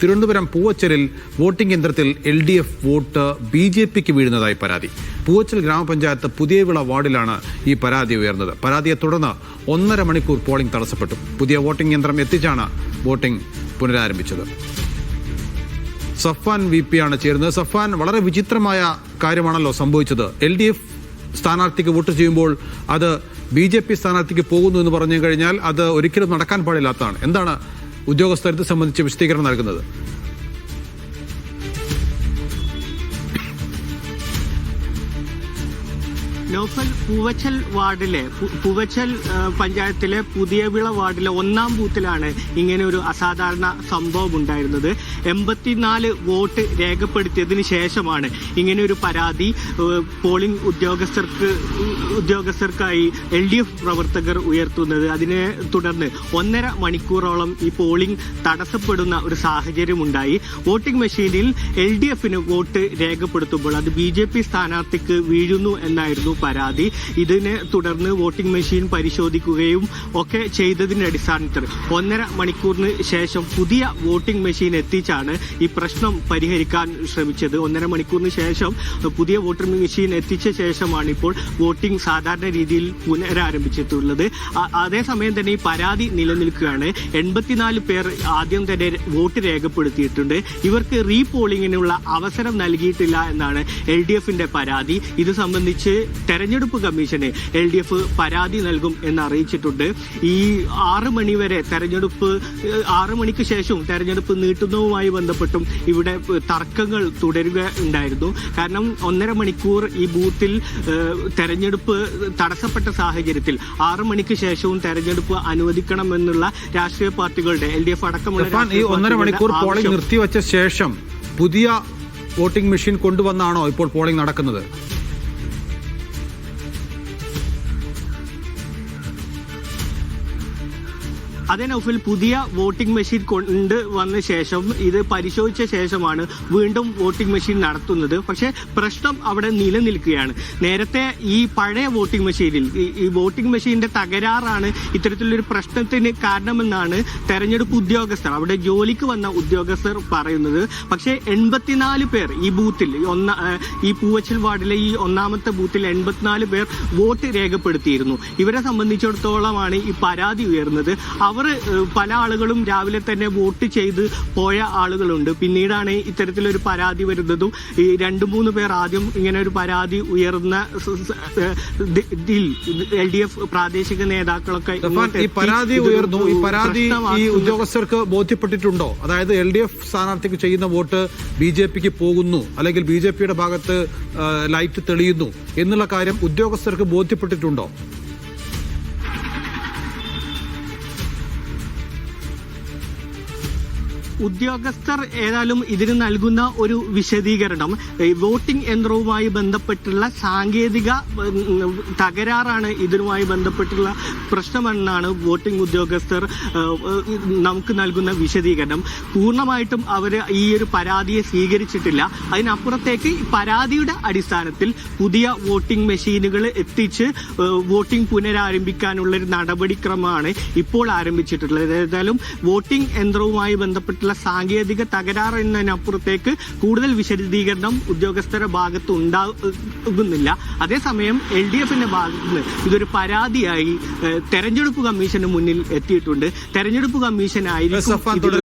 തിരുവനന്തപുരം പൂവച്ചലിൽ വോട്ടിംഗ് യന്ത്രത്തിൽ L D F vote B J പിക്ക് വീഴുന്നതായി പരാതി. പൂവച്ചൽ ഗ്രാമപഞ്ചായത്ത് പുതിയവിള വാർഡിലാണ് ഈ പരാതി ഉയർന്നത്. പരാതിയെ തുടർന്ന് ഒന്നര മണിക്കൂർ പോളിംഗ് തടസ്സപ്പെട്ടു. പുതിയ വോട്ടിംഗ് യന്ത്രം എത്തിച്ചാണ് വോട്ടിംഗ് പുനരാരംഭിച്ചത്. സഫാൻ വി പി ആണ് ചേരുന്നത്. സഫാൻ വളരെ വിചിത്രമായ കാര്യമാണല്ലോ സംഭവിച്ചത്. എൽ ഡി എഫ് സ്ഥാനാർത്ഥിക്ക് വോട്ട് ചെയ്യുമ്പോൾ അത് ബി ജെ പി സ്ഥാനാർത്ഥിക്ക് പോകുന്നു എന്ന് പറഞ്ഞു കഴിഞ്ഞാൽ അത് ഒരിക്കലും നടക്കാൻ പാടില്ലാത്തതാണ്. എന്താണ് ഉദ്യോഗസ്ഥർ ഇത് സംബന്ധിച്ച് വിശദീകരണം നൽകുന്നത്. നോഫൽ പൂവച്ചൽ വാർഡിലെ പൂവച്ചൽ പഞ്ചായത്തിലെ പഞ്ചായത്തിലെ പുതിയവിള വാർഡിലെ ഒന്നാം ബൂത്തിലാണ് ഇങ്ങനെ ഒരു അസാധാരണ സംഭവം ഉണ്ടായിരുന്നത്. എൺപത്തിനാല് വോട്ട് രേഖപ്പെടുത്തിയതിന് ശേഷമാണ് ഇങ്ങനെ ഒരു പരാതി പോളിംഗ് ഉദ്യോഗസ്ഥർക്ക് ഉദ്യോഗസ്ഥർക്കായി എൽ ഡി എഫ് പ്രവർത്തകർ ഉയർത്തുന്നത്. അതിനെ തുടർന്ന് ഒന്നര മണിക്കൂറോളം ഈ പോളിംഗ് തടസ്സപ്പെടുന്ന ഒരു സാഹചര്യമുണ്ടായി വോട്ടിംഗ് മെഷീനിൽ എൽ ഡി എഫിന് വോട്ട് രേഖപ്പെടുത്തുമ്പോൾ അത് ബി ജെ പി സ്ഥാനാർത്ഥിക്ക് വീഴുന്നു എന്നായിരുന്നു പരാതി. ഇതിനെ തുടർന്ന് വോട്ടിംഗ് മെഷീൻ പരിശോധിക്കുകയും ഒക്കെ ചെയ്തതിന്റെ അടിസ്ഥാനത്തിൽ ഒന്നര മണിക്കൂറിന് ശേഷം പുതിയ വോട്ടിംഗ് മെഷീൻ എത്തിച്ചാണ് ഈ പ്രശ്നം പരിഹരിക്കാൻ ശ്രമിച്ചത്. ഒന്നര മണിക്കൂറിന് ശേഷം പുതിയ വോട്ടിംഗ് മെഷീൻ എത്തിച്ച ശേഷമാണ് ഇപ്പോൾ വോട്ടിംഗ് സാധാരണ രീതിയിൽ പുനരാരംഭിച്ചിട്ടുള്ളത്. അതേസമയം തന്നെ ഈ പരാതി നിലനിൽക്കുകയാണ്. എൺപത്തിനാല് പേർ ആദ്യം തന്നെ വോട്ട് രേഖപ്പെടുത്തിയിട്ടുണ്ട്. ഇവർക്ക് റീപോളിംഗിനുള്ള അവസരം നൽകിയിട്ടില്ല എന്നാണ് എൽ ഡി എഫിന്റെ പരാതി. ഇത് സംബന്ധിച്ച് തെരഞ്ഞെടുപ്പ് കമ്മീഷന് എൽ ഡി എഫ് പരാതി നൽകും എന്ന് അറിയിച്ചിട്ടുണ്ട് ഈ ആറ് മണി വരെ തെരഞ്ഞെടുപ്പ് ആറ് മണിക്ക് ശേഷവും തെരഞ്ഞെടുപ്പ് നീട്ടുന്നതുമായി ബന്ധപ്പെട്ടും ഇവിടെ തർക്കങ്ങൾ തുടരുക ഉണ്ടായിരുന്നു. കാരണം ഒന്നര മണിക്കൂർ ഈ ബൂത്തിൽ തെരഞ്ഞെടുപ്പ് തടസ്സപ്പെട്ട സാഹചര്യത്തിൽ ആറ് മണിക്ക് ശേഷവും തെരഞ്ഞെടുപ്പ് അനുവദിക്കണമെന്നുള്ള രാഷ്ട്രീയ പാർട്ടികളുടെ എൽ ഡി എഫ് അടക്കമുള്ള ഈ ഒന്നര മണിക്കൂർ പോളിംഗ് നിർത്തിവെച്ച ശേഷം പുതിയ വോട്ടിംഗ് മെഷീൻ കൊണ്ടുവന്നാണോ ഇപ്പോൾ പോളിംഗ് നടക്കുന്നത്? അതേ പുതിയ വോട്ടിംഗ് മെഷീൻ കൊണ്ട് വന്ന ശേഷം ഇത് പരിശോധിച്ച ശേഷമാണ് വീണ്ടും വോട്ടിംഗ് മെഷീൻ നടത്തുന്നത്. പക്ഷേ പ്രശ്നം അവിടെ നിലനിൽക്കുകയാണ്. നേരത്തെ ഈ പഴയ വോട്ടിംഗ് മെഷീനിൽ ഈ- വോട്ടിംഗ് മെഷീന്റെ തകരാറാണ് ഇത്തരത്തിലൊരു പ്രശ്നത്തിന് കാരണമെന്നാണ് തെരഞ്ഞെടുപ്പ് ഉദ്യോഗസ്ഥർ അവിടെ ജോലിക്ക് വന്ന ഉദ്യോഗസ്ഥർ പറയുന്നത്. പക്ഷേ എൺപത്തിനാല് പേർ ഈ ബൂത്തിൽ ഒന്ന ഈ പൂവച്ചൽ വാർഡിലെ ഈ ഒന്നാമത്തെ ബൂത്തിൽ എൺപത്തിനാല് പേർ വോട്ട് രേഖപ്പെടുത്തിയിരുന്നു. ഇവരെ സംബന്ധിച്ചിടത്തോളമാണ് ഈ പരാതി ഉയർന്നത്. അവർ ഏഹ്, പല ആളുകളും രാവിലെ തന്നെ വോട്ട് ചെയ്ത് പോയ ആളുകളുണ്ട്. പിന്നീടാണ് ഇത്തരത്തിലൊരു പരാതി വരുന്നതും ഈ രണ്ടു മൂന്ന് പേർ ആദ്യം ഇങ്ങനെ ഒരു പരാതി ഉയർന്ന എൽ ഡി എഫ് പ്രാദേശിക നേതാക്കളൊക്കെ ഈ പരാതി ഉയർന്നു. ഈ പരാതി ഈ ഉദ്യോഗസ്ഥർക്ക് ബോധ്യപ്പെട്ടിട്ടുണ്ടോ? അതായത് എൽ ഡി എഫ് സ്ഥാനാർത്ഥിക്ക് ചെയ്യുന്ന വോട്ട് ബി ജെ പിക്ക് പോകുന്നു അല്ലെങ്കിൽ ബി ജെ പിയുടെ ഭാഗത്ത് ലൈറ്റ് തെളിയുന്നു എന്നുള്ള കാര്യം ഉദ്യോഗസ്ഥർക്ക് ബോധ്യപ്പെട്ടിട്ടുണ്ടോ? ഉദ്യോഗസ്ഥർ ഏതായാലും ഇതിന് നൽകുന്ന ഒരു വിശദീകരണം. വോട്ടിംഗ് യന്ത്രവുമായി ബന്ധപ്പെട്ടുള്ള സാങ്കേതിക തകരാറാണ് ഇതിനുമായി ബന്ധപ്പെട്ടുള്ള പ്രശ്നമെന്നാണ് വോട്ടിംഗ് ഉദ്യോഗസ്ഥർ നമുക്ക് നൽകുന്ന വിശദീകരണം. പൂർണമായിട്ടും അവർ ഈ ഒരു പരാതിയെ സ്വീകരിച്ചിട്ടില്ല. അതിനപ്പുറത്തേക്ക് പരാതിയുടെ അടിസ്ഥാനത്തിൽ പുതിയ വോട്ടിംഗ് മെഷീനുകൾ എത്തിച്ച് വോട്ടിംഗ് പുനരാരംഭിക്കാനുള്ള ഒരു നടപടിക്രമമാണ് ഇപ്പോൾ ആരംഭിച്ചിട്ടുള്ളത്. ഏതായാലും വോട്ടിംഗ് യന്ത്രവുമായി ബന്ധപ്പെട്ടുള്ള സാങ്കേതിക തകരാറ് എന്നതിനപ്പുറത്തേക്ക് കൂടുതൽ വിശദീകരണം ഉദ്യോഗസ്ഥരുടെ ഭാഗത്ത് ഉണ്ടാകുന്നില്ല. അതേസമയം എൽ ഡി എഫിന്റെ ഭാഗത്ത് നിന്ന് ഇതൊരു പരാതിയായി തെരഞ്ഞെടുപ്പ് കമ്മീഷന് മുന്നിൽ എത്തിയിട്ടുണ്ട്. തെരഞ്ഞെടുപ്പ് കമ്മീഷൻ ആയിരിക്കും